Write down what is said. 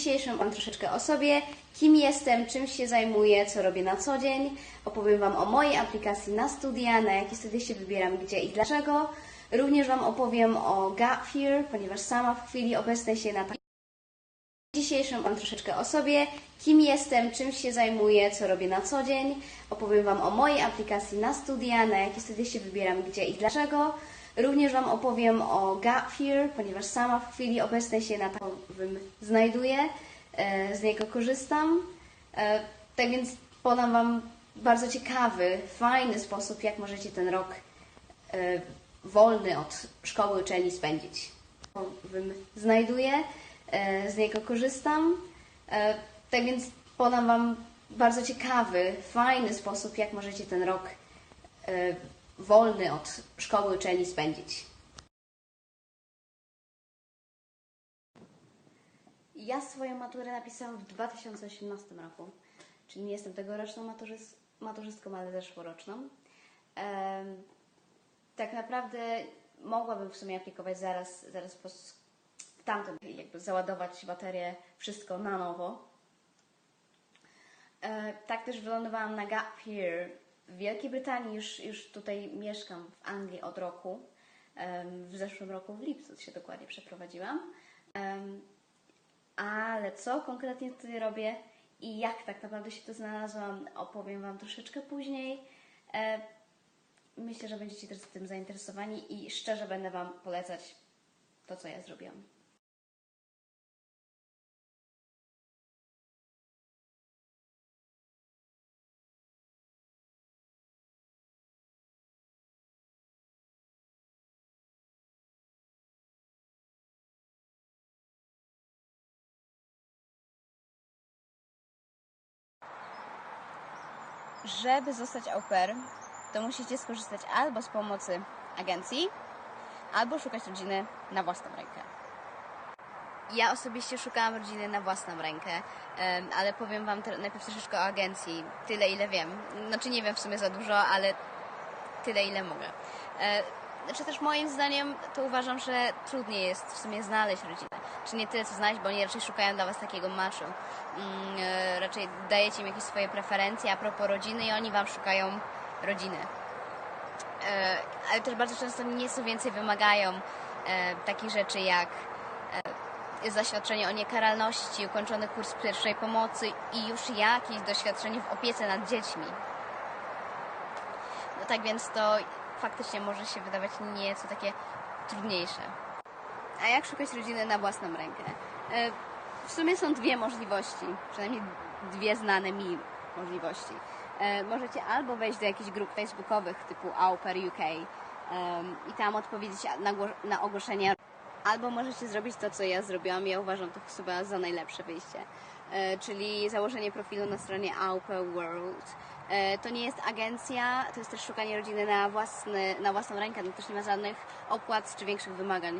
dzisiejszym opowiem troszeczkę o sobie, kim jestem, czym się zajmuję, co robię na co dzień. Opowiem Wam o mojej aplikacji na studia, na jakie studia się wybieram, gdzie i dlaczego. Również Wam opowiem o Gap Fear, ponieważ sama w chwili obecnej się na takim dzisiejszym opowiem troszeczkę o sobie, kim jestem, czym się zajmuję, co robię na co dzień. Opowiem Wam o mojej aplikacji na studia, na jakie studia się wybieram, gdzie i dlaczego. Również Wam opowiem o Gap Fear, ponieważ sama w chwili obecnej się na takim znajduję, e, z niego korzystam. E, Tak więc podam Wam bardzo ciekawy, fajny sposób, jak możecie ten rok e, wolny od szkoły uczelni spędzić. Znajduję, z niego korzystam. Tak więc podam Wam bardzo ciekawy, fajny sposób, jak możecie ten rok wolny od szkoły uczelni spędzić. Ja swoją maturę napisałam w 2018 roku, czyli nie jestem tegoroczną maturzys- maturzystką, ale zeszłoroczną. Em, tak naprawdę mogłabym w sumie aplikować zaraz, zaraz po tamtym, jakby załadować baterię, wszystko na nowo. E, tak też wylądowałam na Gap Year w Wielkiej Brytanii. Już, już tutaj mieszkam w Anglii od roku. W zeszłym roku w lipcu się dokładnie przeprowadziłam. Ale co konkretnie tutaj robię i jak tak naprawdę się tu znalazłam, opowiem Wam troszeczkę później. E, myślę, że będziecie też tym zainteresowani i szczerze będę Wam polecać to, co ja zrobiłam. Żeby zostać au pair, to musicie skorzystać albo z pomocy agencji, albo szukać rodziny na własną rękę. Ja osobiście szukałam rodziny na własną rękę, ale powiem Wam najpierw troszeczkę o agencji. Tyle, ile wiem. Znaczy nie wiem w sumie za dużo, ale tyle, ile mogę. E, Znaczy też moim zdaniem to uważam, że trudniej jest w sumie znaleźć rodzinę. Czy nie tyle co znaleźć, bo oni raczej szukają dla Was takiego matchu. Mm, e, Raczej dajecie im jakieś swoje preferencje a propos rodziny i oni Wam szukają rodziny. E, Ale też bardzo często nieco więcej wymagają e, takich rzeczy jak zaświadczenie o niekaralności, ukończony kurs pierwszej pomocy i już jakieś doświadczenie w opiece nad dziećmi. No tak więc to faktycznie może się wydawać nieco takie trudniejsze. A jak szukać rodziny na własną rękę? E, W sumie są dwie możliwości, przynajmniej dwie znane mi możliwości. E, Możecie albo wejść do jakichś grup facebookowych typu Auper UK em, i tam odpowiedzieć na, gło- na ogłoszenia, albo możecie zrobić to, co ja zrobiłam. Ja uważam to chyba za najlepsze wyjście, e, czyli założenie profilu na stronie Auper World. E, To nie jest agencja, to jest też szukanie rodziny na, własny, na własną rękę, no też nie ma żadnych opłat czy większych wymagań.